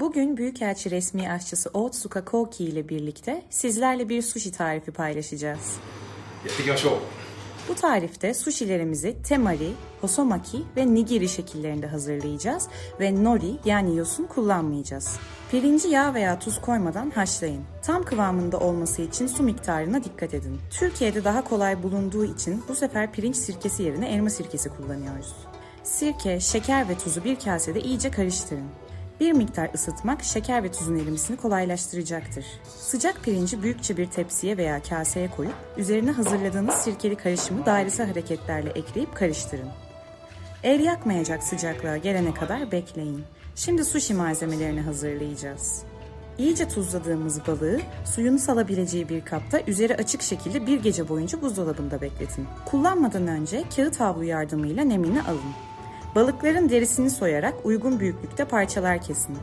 Bugün Büyükelçi resmi aşçısı Otsuka Koki ile birlikte sizlerle bir sushi tarifi paylaşacağız. Bu tarifte sushilerimizi temari, hosomaki ve nigiri şekillerinde hazırlayacağız ve nori yani yosun kullanmayacağız. Pirinci yağ veya tuz koymadan haşlayın. Tam kıvamında olması için su miktarına dikkat edin. Türkiye'de daha kolay bulunduğu için bu sefer pirinç sirkesi yerine elma sirkesi kullanıyoruz. Sirke, şeker ve tuzu bir kasede iyice karıştırın. Bir miktar ısıtmak şeker ve tuzun erimesini kolaylaştıracaktır. Sıcak pirinci büyükçe bir tepsiye veya kaseye koyup üzerine hazırladığınız sirkeli karışımı dairesel hareketlerle ekleyip karıştırın. El yakmayacak sıcaklığa gelene kadar bekleyin. Şimdi sushi malzemelerini hazırlayacağız. İyice tuzladığımız balığı suyunu salabileceği bir kapta üzeri açık şekilde bir gece boyunca buzdolabında bekletin. Kullanmadan önce kağıt havlu yardımıyla nemini alın. Balıkların derisini soyarak uygun büyüklükte parçalar kesin.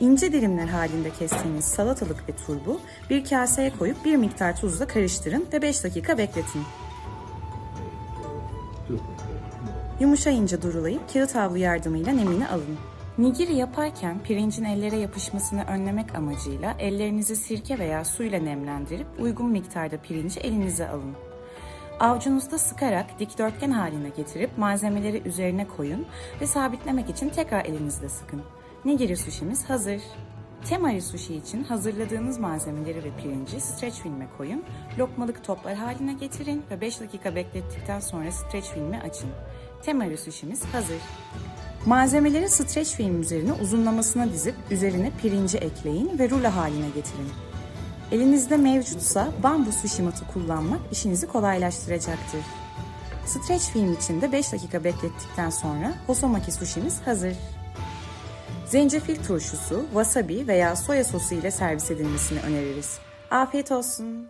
İnce dilimler halinde kestiğiniz salatalık ve turbu bir kaseye koyup bir miktar tuzla karıştırın ve 5 dakika bekletin. Yumuşayınca durulayıp kağıt havlu yardımıyla nemini alın. Nigiri yaparken pirincin ellere yapışmasını önlemek amacıyla ellerinizi sirke veya suyla nemlendirip uygun miktarda pirinci elinize alın. Avucunuzda sıkarak dikdörtgen haline getirip malzemeleri üzerine koyun ve sabitlemek için tekrar elinizle sıkın. Nigiri sushimiz hazır. Temari sushi için hazırladığınız malzemeleri ve pirinci streç filme koyun, lokmalık toplar haline getirin ve 5 dakika beklettikten sonra streç filmi açın. Temari sushimiz hazır. Malzemeleri streç film üzerine uzunlamasına dizip üzerine pirinci ekleyin ve rulo haline getirin. Elinizde mevcutsa bambu sushi matı kullanmak işinizi kolaylaştıracaktır. Streç film içinde 5 dakika beklettikten sonra hosomaki sushimiz hazır. Zencefil turşusu, wasabi veya soya sosu ile servis edilmesini öneririz. Afiyet olsun.